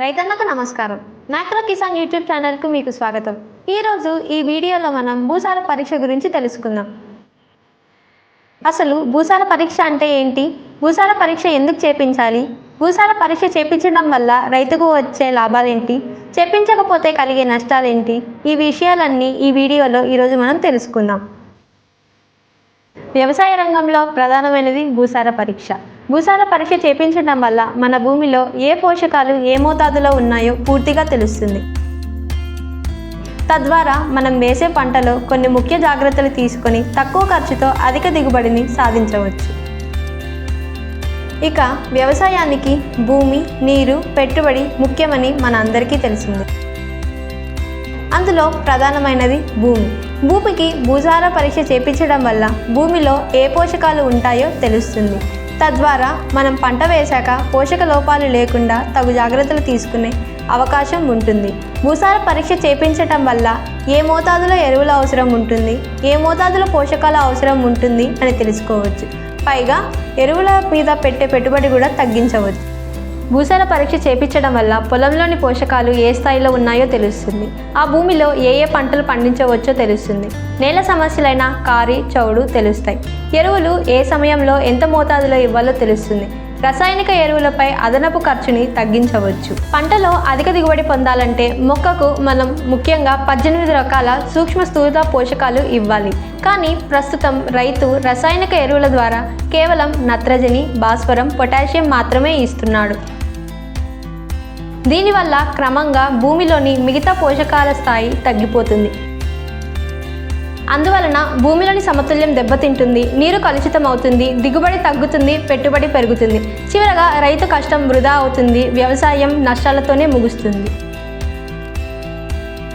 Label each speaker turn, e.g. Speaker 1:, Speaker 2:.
Speaker 1: రైతన్నకు నమస్కారం. Macro Kisan YouTube ఛానల్కు మీకు స్వాగతం. ఈరోజు ఈ వీడియోలో మనం భూసార పరీక్ష గురించి తెలుసుకుందాం. అసలు భూసార పరీక్ష అంటే ఏంటి? భూసార పరీక్ష ఎందుకు చేపించాలి? భూసార పరీక్ష చేపించడం వల్ల రైతుకు వచ్చే లాభాలేంటి చేపించకపోతే కలిగే నష్టాలేంటి ఈ విషయాలన్నీ ఈ వీడియోలో ఈరోజు మనం తెలుసుకుందాం. వ్యవసాయ రంగంలో ప్రధానమైనది భూసార పరీక్ష. భూసార పరీక్ష చేపించడం వల్ల మన భూమిలో ఏ పోషకాలు ఏ మోతాదులో ఉన్నాయో పూర్తిగా తెలుస్తుంది. తద్వారా మనం వేసే పంటలో కొన్ని ముఖ్య జాగ్రత్తలు తీసుకొని తక్కువ ఖర్చుతో అధిక దిగుబడిని సాధించవచ్చు. ఇక వ్యవసాయానికి భూమి నీరు పెట్టుబడి ముఖ్యమని మన అందరికీ తెలిసింది. అందులో ప్రధానమైనది భూమి. భూమికి భూసార పరీక్ష చేపించడం వల్ల భూమిలో ఏ పోషకాలు ఉంటాయో తెలుస్తుంది. తద్వారా మనం పంట వేశాక పోషక లోపాలు లేకుండా తగు జాగ్రత్తలు తీసుకునే అవకాశం ఉంటుంది. భూసార పరీక్ష చేపించటం వల్ల ఏ మోతాదులో ఎరువుల అవసరం ఉంటుంది? ఏ మోతాదులో పోషకాల అవసరం ఉంటుంది అని తెలుసుకోవచ్చు. పైగా ఎరువుల మీద పెట్టే పెట్టుబడి కూడా తగ్గించవచ్చు. భూసార పరీక్ష చేపించడం వల్ల పొలంలోని పోషకాలు ఏ స్థాయిలో ఉన్నాయో తెలుస్తుంది. ఆ భూమిలో ఏ ఏ పంటలు పండించవచ్చో తెలుస్తుంది. నేల సమస్యలైన కారి చౌడు తెలుస్తాయి. ఎరువులు ఏ సమయంలో ఎంత మోతాదులో ఇవ్వాలో తెలుస్తుంది. రసాయనిక ఎరువులపై అదనపు ఖర్చుని తగ్గించవచ్చు. పంటలో అధిక దిగుబడి పొందాలంటే మొక్కకు మనం ముఖ్యంగా పద్దెనిమిది రకాల సూక్ష్మ స్థూల పోషకాలు ఇవ్వాలి. కానీ ప్రస్తుతం రైతు రసాయనిక ఎరువుల ద్వారా కేవలం నత్రజని భాస్వరం పొటాషియం మాత్రమే ఇస్తున్నాడు. దీనివల్ల క్రమంగా భూమిలోని మిగతా పోషకాల స్థాయి తగ్గిపోతుంది. అందువలన భూమిలోని సమతుల్యం దెబ్బతింటుంది నీరు కలుషితం అవుతుంది దిగుబడి తగ్గుతుంది పెట్టుబడి పెరుగుతుంది. చివరగా రైతు కష్టం వృధా అవుతుంది వ్యవసాయం నష్టాలతోనే ముగుస్తుంది.